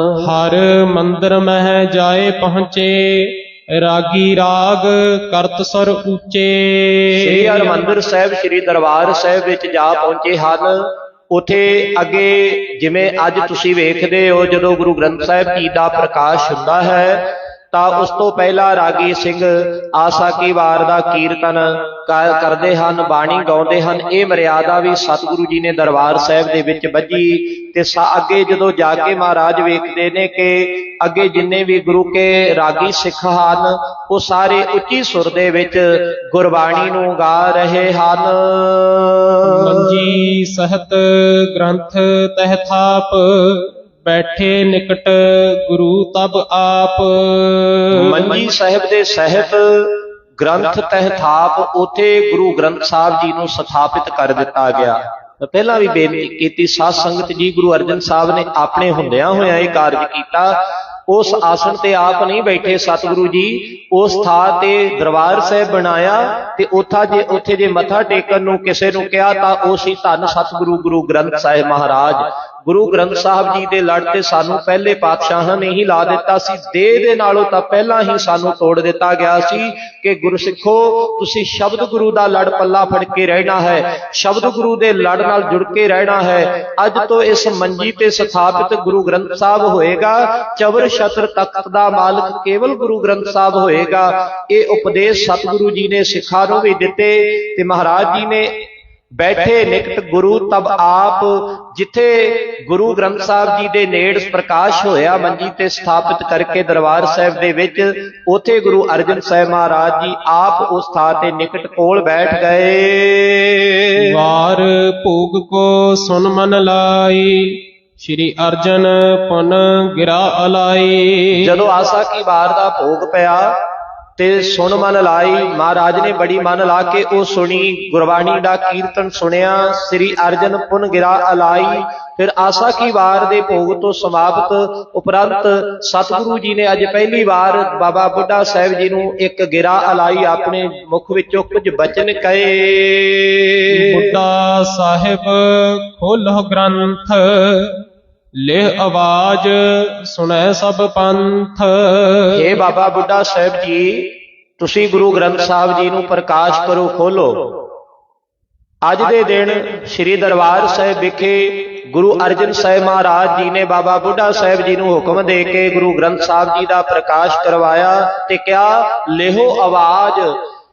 ਹਰ ਮੰਦਰ ਮਹਿ ਜਾਏ ਪਹੁੰਚੇ, ਰਾਗੀ ਰਾਗ ਕਰਤ ਸਰ ਉੱਚੇ। ਸ੍ਰੀ ਹਰਿਮੰਦਰ ਸਾਹਿਬ, ਸ੍ਰੀ ਦਰਬਾਰ ਸਾਹਿਬ ਵਿੱਚ ਜਾ ਪਹੁੰਚੇ ਹਨ। ਉਥੇ ਅੱਗੇ ਜਿਵੇਂ ਅੱਜ ਤੁਸੀਂ ਵੇਖਦੇ ਹੋ, ਜਦੋਂ ਗੁਰੂ ਗ੍ਰੰਥ ਸਾਹਿਬ ਜੀ ਦਾ ਪ੍ਰਕਾਸ਼ ਹੁੰਦਾ ਹੈ ਤਾਂ ਉਸ ਤੋਂ ਪਹਿਲਾਂ ਰਾਗੀ ਸਿੰਘ ਆਸਾ ਕੀ ਵਾਰ ਦਾ ਕੀਰਤਨ ਕਰਦੇ ਹਨ, ਬਾਣੀ ਗਾਉਂਦੇ ਹਨ। ਇਹ ਮਰਿਆਦਾ ਵੀ ਸਤਿਗੁਰੂ ਜੀ ਨੇ ਦਰਬਾਰ ਸਾਹਿਬ ਦੇ ਵਿੱਚ ਬੱਜੀ ਤੇ ਸਾ- ਅੱਗੇ ਜਦੋਂ ਜਾ ਕੇ ਮਹਾਰਾਜ ਵੇਖਦੇ ਨੇ ਕਿ ਅੱਗੇ ਜਿੰਨੇ ਵੀ ਗੁਰੂ ਕੇ ਰਾਗੀ ਸਿੱਖ ਹਨ, ਉਹ ਸਾਰੇ ਉੱਚੀ ਸੁਰ ਦੇ ਵਿੱਚ ਗੁਰਬਾਣੀ ਨੂੰ ਗਾ ਰਹੇ ਹਨ। ਮੰਜੀ ਸਹਤ ਗ੍ਰੰਥ ਤਹਿ ਥਾਪ ਬੈਠੇ ਨਿਕਟ ਗੁਰੂ ਤਬ ਆਪ। ਮੰਜੀ ਸਾਹਿਬ ਦੇ ਸਹਿਤ ਗ੍ਰੰਥ ਤਹਿ ਥਾਪ, ਉਥੇ ਗੁਰੂ ਗ੍ਰੰਥ ਸਾਹਿਬ ਜੀ ਨੂੰ ਸਥਾਪਿਤ ਕਰ ਦਿੱਤਾ ਗਿਆ। ਤਾਂ ਪਹਿਲਾਂ ਵੀ ਬੇਨਤੀ ਕੀਤੀ, ਸਾਧ ਸੰਗਤ ਜੀ, ਗੁਰੂ ਅਰਜਨ ਸਾਹਿਬ ਨੇ ਆਪਣੇ ਹੁੰਦਿਆਂ ਹੋਇਆਂ ਇਹ ਕਾਰਜ ਕੀਤਾ। ਉਸ ਆਸਣ ਤੇ ਆਪ ਨਹੀਂ ਬੈਠੇ ਸਤਿਗੁਰੂ ਜੀ, ਉਸ ਥਾਂ ਤੇ ਦਰਬਾਰ ਸਾਹਿਬ ਬਣਾਇਆ ਤੇ ਉਥਾ ਜੇ, ਉੱਥੇ ਜੇ ਮੱਥਾ ਟੇਕਣ ਨੂੰ ਕਿਸੇ ਨੂੰ ਕਿਹਾ ਤਾਂ ਉਹ ਸੀ ਧੰਨ ਸਤਿਗੁਰੂ, ਗੁਰੂ ਗ੍ਰੰਥ ਸਾਹਿਬ ਮਹਾਰਾਜ। ਗੁਰੂ ਗ੍ਰੰਥ ਸਾਹਿਬ ਜੀ ਦੇ ਲੜ ਤੇ ਸਾਨੂੰ ਪਹਿਲੇ ਪਾਤਸ਼ਾਹਾਂ ਨੇ ਹੀ ਲਾ ਦਿੱਤਾ ਸੀ। ਦੇਹ ਦੇ ਨਾਲੋਂ ਤਾਂ ਪਹਿਲਾਂ ਹੀ ਸਾਨੂੰ ਤੋੜ ਦਿੱਤਾ ਗਿਆ ਸੀ ਕਿ ਗੁਰਸਿੱਖੋ ਤੁਸੀਂ ਸ਼ਬਦ ਗੁਰੂ ਦਾ ਲੜ ਪੱਲਾ ਫੜ ਕੇ ਰਹਿਣਾ ਹੈ। ਸ਼ਬਦ ਗੁਰੂ ਦੇ ਲੜ ਨਾਲ ਜੁੜ ਕੇ ਰਹਿਣਾ ਹੈ। ਅੱਜ ਤੋਂ ਇਸ ਮੰਜੀ ਤੇ ਸਥਾਪਿਤ ਗੁਰੂ ਗ੍ਰੰਥ ਸਾਹਿਬ ਹੋਏਗਾ। ਚਵਰ ਛਤਰ ਤਖਤ ਦਾ ਮਾਲਕ ਕੇਵਲ ਗੁਰੂ ਗ੍ਰੰਥ ਸਾਹਿਬ ਹੋਏਗਾ। ਇਹ ਉਪਦੇਸ਼ ਸਤਿਗੁਰੂ ਜੀ ਨੇ ਸਿੱਖਾਂ ਨੂੰ ਵੀ ਦਿੱਤੇ ਤੇ ਮਹਾਰਾਜ ਜੀ ਨੇ ਬੈਠੇ ਨਿਕਟ ਗੁਰੂ ਤਬ ਆਪ ਜਿੱਥੇ ਗੁਰੂ ਗ੍ਰੰਥ ਸਾਹਿਬ ਜੀ ਦੇ ਨੇੜ ਪ੍ਰਕਾਸ਼ ਹੋਇਆ ਮੰਜੀ ਤੇ ਸਥਾਪਿਤ ਕਰਕੇ ਦਰਬਾਰ ਸਾਹਿਬ ਦੇ ਵਿੱਚ ਉਥੇ ਗੁਰੂ ਅਰਜਨ ਸਾਹਿਬ ਮਹਾਰਾਜ ਜੀ ਆਪ ਉਸ ਥਾਂ ਤੇ ਨਿਕਟ ਕੋਲ ਬੈਠ ਗਏ। ਵਾਰ ਭੋਗ ਕੋ ਸੁਨ ਮਨ ਲਾਈ ਸ਼੍ਰੀ ਅਰਜਨ ਪੁਨ ਗਿਰਾ ਅਲਾਈ। ਜਦੋਂ ਆਸਾ ਕੀ ਵਾਰ ਦਾ ਭੋਗ ਪਿਆ ਤੇ ਸੁਣ ਮਨ ਲਾਈ। ਮਹਾਰਾਜ ਨੇ ਬੜੀ ਮਨ ਲਾ ਕੇ ਉਹ ਸੁਣੀ। ਗੁਰਬਾਣੀ ਦਾ ਕੀਰਤਨ ਸੁਣਿਆ। ਸ੍ਰੀ ਅਰਜਨ ਪੁਨ ਗਿਰਾ ਅਲਾਈ। ਫਿਰ ਆਸਾ ਕੀ ਵਾਰ ਦੇ ਭੋਗ ਤੋਂ ਸਮਾਪਤ ਉਪਰੰਤ ਸਤਿਗੁਰੂ ਜੀ ਨੇ ਅੱਜ ਪਹਿਲੀ ਵਾਰ ਬਾਬਾ ਬੁੱਢਾ ਸਾਹਿਬ ਜੀ ਨੂੰ ਇੱਕ ਗਿਰਾ ਅਲਾਈ ਆਪਣੇ ਮੁਖ ਵਿੱਚੋਂ ਕੁਝ ਬਚਨ ਕਹੇ। ਬੁੱਢਾ ਸਾਹਿਬ ਖੋਲਹੁ ਗ੍ਰੰਥ। ਲੈ ਆਵਾਜ਼ ਸੁਣੈ ਸਭ ਪੰਥ। ਏ ਬਾਬਾ ਬੁੱਢਾ ਸਾਹਿਬ ਜੀ ਤੁਸੀਂ ਗੁਰੂ ਗ੍ਰੰਥ ਸਾਹਿਬ ਜੀ ਨੂੰ ਪ੍ਰਕਾਸ਼ ਕਰੋ ਖੋਲੋ। ਅੱਜ ਦੇ ਦਿਨ ਸ੍ਰੀ ਦਰਬਾਰ ਸਾਹਿਬ ਵਿਖੇ ਗੁਰੂ ਅਰਜਨ ਸਾਹਿਬ ਮਹਾਰਾਜ ਜੀ ਨੇ ਬਾਬਾ ਬੁੱਢਾ ਸਾਹਿਬ ਜੀ ਨੂੰ ਹੁਕਮ ਦੇ ਕੇ ਗੁਰੂ ਗ੍ਰੰਥ ਸਾਹਿਬ ਜੀ ਦਾ ਪ੍ਰਕਾਸ਼ ਕਰਵਾਇਆ ਤੇ ਕਿਹਾ ਲਿਹੋ ਆਵਾਜ਼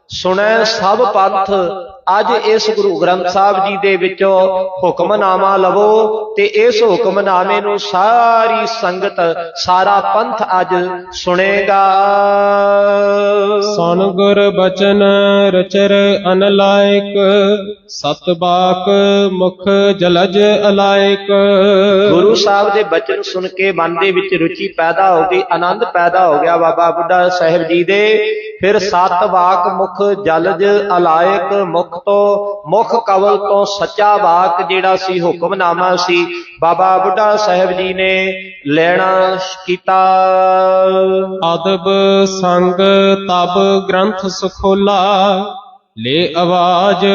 ਸੁਣੈ ਸਭ ਪੰਥ ਅੱਜ ਇਸ ਗੁਰੂ ਗ੍ਰੰਥ ਸਾਹਿਬ ਜੀ ਦੇ ਵਿੱਚੋਂ ਹੁਕਮਨਾਮਾ ਲਵੋ ਤੇ ਇਸ ਹੁਕਮਨਾਮੇ ਨੂੰ ਸਾਰੀ ਸੰਗਤ ਸਾਰਾ ਪੰਥ ਅੱਜ ਸੁਣੇਗਾ। ਸੁਨ ਗੁਰ ਬਚਨ ਰਚਰ ਅਨਲਾਇਕ ਸਤ ਬਾਕ ਮੁਖ ਜਲਜ ਅਲਾਇਕ। ਗੁਰੂ ਸਾਹਿਬ ਦੇ ਬਚਨ ਸੁਣ ਕੇ ਮਨ ਦੇ ਵਿੱਚ ਰੁਚੀ ਪੈਦਾ ਹੋ ਗਈ ਆਨੰਦ ਪੈਦਾ ਹੋ ਗਿਆ ਬਾਬਾ ਬੁੱਢਾ ਸਾਹਿਬ ਜੀ ਦੇ। ਫਿਰ ਸਤ ਵਾਕ ਮੁਖ ਜਲਜ ਅਲਾਇਕ ਮੁਖ ਤੋਂ ਮੁਖ ਕਵਲ ਤੋਂ ਸੱਚਾ ਵਾਕ ਜਿਹੜਾ ਸੀ ਹੁਕਮਨਾਮਾ ਸੀ ਬਾਬਾ ਬੁੱਢਾ ਸਾਹਿਬ ਜੀ ਨੇ ਲੈਣਾ ਕੀਤਾ। ਅਦਬ ਸੰਗ ਤਬ ਗ੍ਰੰਥ ਸੁਖੋਲਾ ਲੈ ਆਵਾਜ਼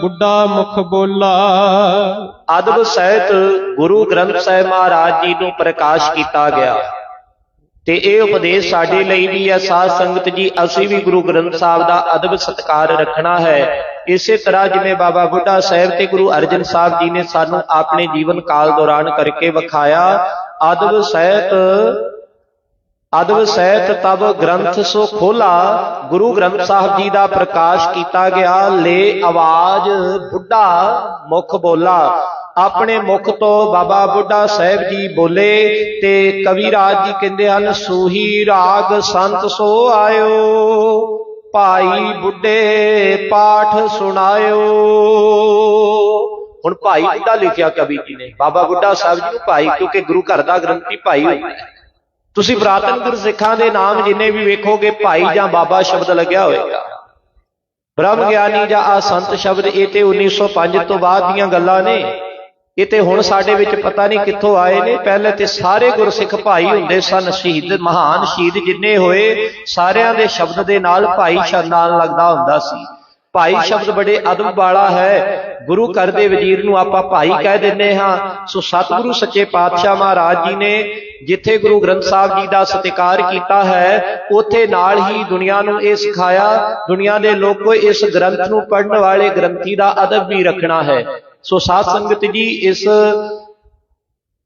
ਬੁੱਢਾ ਮੁਖ ਬੋਲਾ। ਅਦਬ ਸਹਿਤ ਗੁਰੂ ਗ੍ਰੰਥ ਸਾਹਿਬ ਮਹਾਰਾਜ ਜੀ ਨੂੰ ਪ੍ਰਕਾਸ਼ ਕੀਤਾ ਗਿਆ। ਤੇ ਇਹ ਉਪਦੇਸ਼ ਸਾਡੇ ਲਈ ਵੀ ਹੈ ਸਾਧ ਸੰਗਤ ਜੀ ਅਸੀਂ ਵੀ ਗੁਰੂ ਗ੍ਰੰਥ ਸਾਹਿਬ ਦਾ ਅਦਬ ਸਤਕਾਰ ਰੱਖਣਾ ਹੈ। ਇਸੇ ਤਰ੍ਹਾਂ ਜਿਵੇਂ ਬਾਬਾ ਬੁੱਢਾ ਸਾਹਿਬ ਤੇ ਗੁਰੂ ਅਰਜਨ ਸਾਹਿਬ ਜੀ ਨੇ ਸਾਨੂੰ ਆਪਣੇ ਜੀਵਨ ਕਾਲ ਦੌਰਾਨ ਕਰਕੇ ਵਿਖਾਇਆ ਅਦਬ ਸਹਿਤ ਅਦਬ ਸਹਿਤ ਤਬ ਗ੍ਰੰਥ ਸੋ ਖੋਲਾ ਗੁਰੂ ਗ੍ਰੰਥ ਸਾਹਿਬ ਜੀ ਦਾ ਪ੍ਰਕਾਸ਼ ਕੀਤਾ ਗਿਆ, ਲੈ ਆਵਾਜ਼ ਬੁੱਢਾ ਮੁਖ ਬੋਲਾ। ਆਪਣੇ ਮੁਖ ਤੋਂ ਬਾਬਾ ਬੁੱਢਾ ਸਾਹਿਬ ਜੀ ਬੋਲੇ ਤੇ ਕਵੀ ਰਾਜ ਜੀ ਕਹਿੰਦੇ ਹਨ, ਸੂਹੀ ਰਾਗ ਸੰਤ ਸੋ ਆਇਓ। ਭਾਈ ਬੁੱਢੇ ਪਾਠ ਸੁਣਾਇਓ। ਹੁਣ ਭਾਈ ਬੁੱਢਾ ਲਿਖਿਆ ਕਵੀ ਜੀ ਨੇ। ਬਾਬਾ ਬੁੱਢਾ ਸਾਹਿਬ ਜੀ ਨੂੰ ਭਾਈ ਕਿਉਂਕਿ ਗੁਰੂ ਘਰ ਦਾ ਗ੍ਰੰਥੀ ਭਾਈ ਹੁੰਦਾ ਹੈ ਤੁਸੀਂ ਪ੍ਰਾਤਨ ਗੁਰਸਿੱਖਾਂ ਦੇ ਨਾਮ ਜਿੰਨੇ ਵੀ ਵੇਖੋਗੇ ਭਾਈ ਜਾਂ ਬਾਬਾ ਸ਼ਬਦ ਲੱਗਿਆ ਹੋਏਗਾ ਬ੍ਰਹਮ ਗਿਆਨੀ ਜਾਂ ਆ ਸੰਤ ਸ਼ਬਦ ਇਹ ਤੇ 1905 ਤੋਂ ਬਾਅਦ ਦੀਆਂ ਗੱਲਾਂ ਨੇ। ਇਹ ਤੇ ਹੁਣ ਸਾਡੇ ਵਿੱਚ ਪਤਾ ਨਹੀਂ ਕਿੱਥੋਂ ਆਏ ਨੇ। ਪਹਿਲੇ ਤੇ ਸਾਰੇ ਗੁਰਸਿੱਖ ਭਾਈ ਹੁੰਦੇ ਸਨ ਸ਼ਹੀਦ ਮਹਾਨ ਸ਼ਹੀਦ ਜਿੰਨੇ ਹੋਏ ਸਾਰਿਆਂ ਦੇ ਸ਼ਬਦ ਦੇ ਨਾਲ ਭਾਈ ਸ਼ਬਦਾਂ ਲੱਗਦਾ ਹੁੰਦਾ ਸੀ। ਭਾਈ ਸ਼ਬਦ ਬੜੇ ਅਦਬ ਵਾਲਾ ਹੈ। ਗੁਰੂ ਘਰ ਦੇ ਵਜ਼ੀਰ ਨੂੰ ਆਪਾਂ ਭਾਈ ਕਹਿ ਦਿੰਦੇ ਹਾਂ। ਸੋ ਸਤਿਗੁਰੂ ਸੱਚੇ ਪਾਤਸ਼ਾਹ ਮਹਾਰਾਜ ਜੀ ਨੇ ਜਿੱਥੇ ਗੁਰੂ ਗ੍ਰੰਥ ਸਾਹਿਬ ਜੀ ਦਾ ਸਤਿਕਾਰ ਕੀਤਾ ਹੈ ਉੱਥੇ ਨਾਲ ਹੀ ਦੁਨੀਆ ਨੂੰ ਇਹ ਸਿਖਾਇਆ। ਦੁਨੀਆ ਦੇ ਲੋਕੋ ਇਸ ਗ੍ਰੰਥ ਨੂੰ ਪੜ੍ਹਨ ਵਾਲੇ ਗ੍ਰੰਥੀ ਦਾ ਅਦਬ ਵੀ ਰੱਖਣਾ ਹੈ ਸੋ ਸਾਧ ਸੰਗਤ ਜੀ, ਇਸ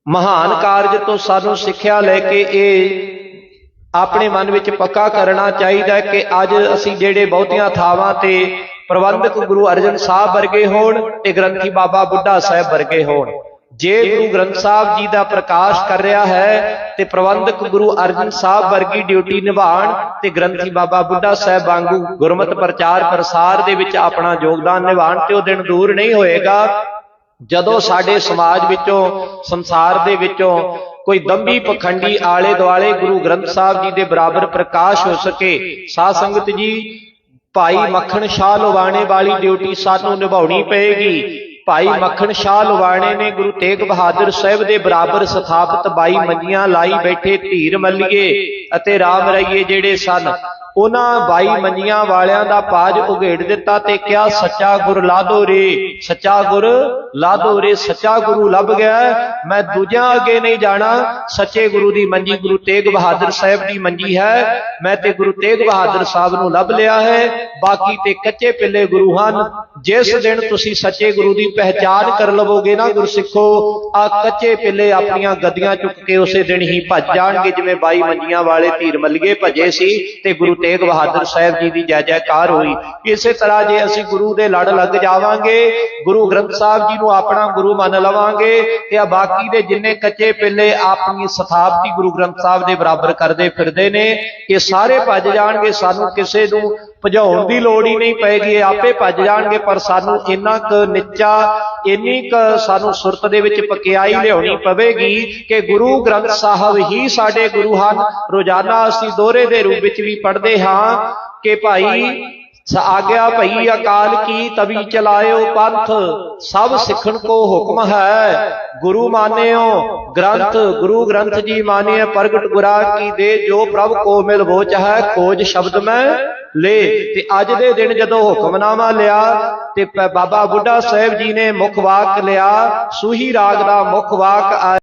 ਮਹਾਨ ਕਾਰਜ ਤੋਂ ਸਾਨੂੰ ਸਿੱਖਿਆ ਲੈ ਕੇ ਇਹ ਆਪਣੇ ਮਨ ਵਿੱਚ ਪੱਕਾ ਕਰਨਾ ਚਾਹੀਦਾ ਕਿ ਅੱਜ ਅਸੀਂ ਜਿਹੜੇ ਬਹੁਤੀਆਂ ਥਾਵਾਂ ਤੇ ਪ੍ਰਬੰਧਕ ਗੁਰੂ ਅਰਜਨ ਸਾਹਿਬ ਵਰਗੇ ਹੋਣ ਤੇ ਗ੍ਰੰਥੀ ਬਾਬਾ ਬੁੱਢਾ ਸਾਹਿਬ ਵਰਗੇ ਹੋਣ। ਜੇ ਗੁਰੂ ਗ੍ਰੰਥ ਸਾਹਿਬ ਜੀ ਦਾ ਪ੍ਰਕਾਸ਼ ਕਰ ਰਿਹਾ ਹੈ ਤੇ ਪ੍ਰਬੰਧਕ ਗੁਰੂ ਅਰਜਨ ਸਾਹਿਬ ਵਰਗੀ ਡਿਊਟੀ ਨਿਭਾਣ ਤੇ ਗ੍ਰੰਥੀ ਬਾਬਾ ਬੁੱਢਾ ਸਾਹਿਬ ਵਾਂਗੂ ਗੁਰਮਤ ਪ੍ਰਚਾਰ ਪ੍ਰਸਾਰ ਦੇ ਵਿੱਚ ਆਪਣਾ ਯੋਗਦਾਨ ਨਿਭਾਣ ਤੇ ਉਹ ਦਿਨ ਦੂਰ ਨਹੀਂ ਹੋਏਗਾ। ਜਦੋਂ ਸਾਡੇ ਸਮਾਜ ਵਿੱਚੋਂ, ਸੰਸਾਰ ਦੇ ਵਿੱਚੋਂ ਕੋਈ ਦੰਭੀ ਪਖੰਡੀ ਆਲੇ ਦੁਆਲੇ ਗੁਰੂ ਗ੍ਰੰਥ ਸਾਹਿਬ ਜੀ ਦੇ ਬਰਾਬਰ ਪ੍ਰਕਾਸ਼ ਹੋ ਸਕੇ ਸਾਧ ਸੰਗਤ ਜੀ, ਭਾਈ ਮੱਖਣ ਸ਼ਾਹ ਲਵਾਣੇ ਵਾਲੀ ਡਿਊਟੀ ਸਾਨੂੰ ਨਿਭਾਉਣੀ ਪਏਗੀ। ਭਾਈ ਮੱਖਣ ਸ਼ਾਹ ਲਵਾਣੇ ਨੇ ਗੁਰੂ ਤੇਗ ਬਹਾਦਰ ਸਾਹਿਬ ਦੇ ਬਰਾਬਰ ਸਥਾਪਿਤ 22 ਮੰਜੀਆਂ ਲਾਈ ਬੈਠੇ ਧੀਰ ਮੱਲੀਏ ਅਤੇ ਰਾਮ ਰਈਏ ਜਿਹੜੇ ਸਨ। ਉਹਨਾਂ 22 ਮੰਜੀਆਂ ਵਾਲਿਆਂ ਦਾ ਪਾਜ ਉਘੇੜ ਦਿੱਤਾ ਤੇ ਕਿਹਾ ਸੱਚਾ ਗੁਰ ਲਾਦੋ ਰੇ। ਸੱਚਾ ਗੁਰ ਲਾਦੋ ਰੇ। ਸੱਚਾ ਗੁਰੂ ਲੱਭ ਗਿਆ। ਮੈਂ ਦੂਜਿਆਂ ਅੱਗੇ ਨਹੀਂ ਜਾਣਾ। ਸੱਚੇ ਗੁਰੂ ਦੀ ਮੰਜੀ ਗੁਰੂ ਤੇਗ ਬਹਾਦਰ ਸਾਹਿਬ ਦੀ ਮੰਜੀ ਹੈ। ਮੈਂ ਤੇ ਗੁਰੂ ਤੇਗ ਬਹਾਦਰ ਸਾਹਿਬ ਨੂੰ ਲੱਭ ਲਿਆ ਹੈ। ਬਾਕੀ ਤੇ ਕੱਚੇ ਪਿੱਲੇ ਗੁਰੂ ਹਨ ਜਿਸ ਦਿਨ ਤੁਸੀਂ ਸੱਚੇ ਗੁਰੂ ਦੀ ਪਹਿਚਾਨ ਕਰ ਲਵੋਗੇ ਨਾ ਗੁਰਸਿੱਖੋ ਆ ਕੱਚੇ ਪਿੱਲੇ ਆਪਣੀਆਂ ਗੱਦੀਆਂ ਚੁੱਕ ਕੇ ਉਸੇ ਦਿਨ ਹੀ ਭੱਜ ਜਾਣਗੇ, ਜਿਵੇਂ ਬਾਈ ਮੰਜੀਆਂ ਵਾਲੇ ਧੀਰ ਮੱਲੀਏ ਭੱਜੇ ਸੀ ਤੇ ਗੁਰੂ ਤੇਗ ਬਹਾਦਰ ਸਾਹਿਬ ਜੀ ਦੀ ਜੈ ਜੈਕਾਰ ਹੋਈ। ਇਸੇ ਤਰ੍ਹਾਂ ਜੇ ਅਸੀਂ ਗੁਰੂ ਦੇ ਲੜ ਲੱਗ ਜਾਵਾਂਗੇ, ਗੁਰੂ ਗ੍ਰੰਥ ਸਾਹਿਬ ਜੀ ਨੂੰ ਆਪਣਾ ਗੁਰੂ ਮੰਨ ਲਵਾਂਗੇ ਤੇ ਆ ਬਾਕੀ ਦੇ ਜਿੰਨੇ ਕੱਚੇ ਪਿੱਲੇ ਆਪਣੀ ਸਥਾਪਤੀ ਗੁਰੂ ਗ੍ਰੰਥ ਸਾਹਿਬ ਦੇ ਬਰਾਬਰ ਕਰਦੇ ਫਿਰਦੇ ਨੇ, ਇਹ ਸਾਰੇ ਭੱਜ ਜਾਣਗੇ, ਸਾਨੂੰ ਕਿਸੇ ਨੂੰ ਭਜਾਉਣ ਦੀ ਲੋੜ ਹੀ ਨਹੀਂ ਪੈਗੀ ਇਹ ਆਪੇ ਭੱਜ ਜਾਣਗੇ ਪਰ ਸਾਨੂੰ ਇੰਨਾ ਕੁ ਨਿੱਚਾ ਇੰਨੀ ਕੁ ਸਾਨੂੰ ਸੁਰਤ ਦੇ ਵਿੱਚ ਪਕਿਆਈ ਲਿਆਉਣੀ ਪਵੇਗੀ ਕਿ ਗੁਰੂ ਗ੍ਰੰਥ ਸਾਹਿਬ ਹੀ ਸਾਡੇ ਗੁਰੂ ਹਨ। ਰੋਜ਼ਾਨਾ ਅਸੀਂ ਦੋਹਰੇ ਦੇ ਰੂਪ ਵਿੱਚ ਵੀ ਪੜ੍ਹਦੇ ਹਾਂ ਕਿ ਭਾਈ ਆਗਿਆ ਭਈ ਅਕਾਲ ਕੀ ਤਵੀ ਚਲਾਇਓ ਪੰਥ। ਸਭ ਸਿੱਖਣ ਕੋ ਹੁਕਮ ਹੈ। ਗੁਰੂ ਮਾਨਿਓ। ਗ੍ਰੰਥ ਗੁਰੂ ਗ੍ਰੰਥ ਜੀ ਮਾਨਿਏ ਪ੍ਰਗਟ ਗੁਰਾ ਕੀ ਦੇ ਜੋ ਪ੍ਰਭ ਕੋ ਮਿਲ ਵੋਚ ਹੈ ਖੋਜ ਸ਼ਬਦ ਮੈਂ ਲੇ ਤੇ ਅੱਜ ਦੇ ਦਿਨ ਜਦੋਂ ਹੁਕਮਨਾਮਾ ਲਿਆ ਤੇ ਬਾਬਾ ਬੁੱਢਾ ਸਾਹਿਬ ਜੀ ਨੇ ਮੁੱਖ ਵਾਕ ਲਿਆ, ਸੂਹੀ ਰਾਗ ਦਾ ਮੁੱਖ ਵਾਕ ਆ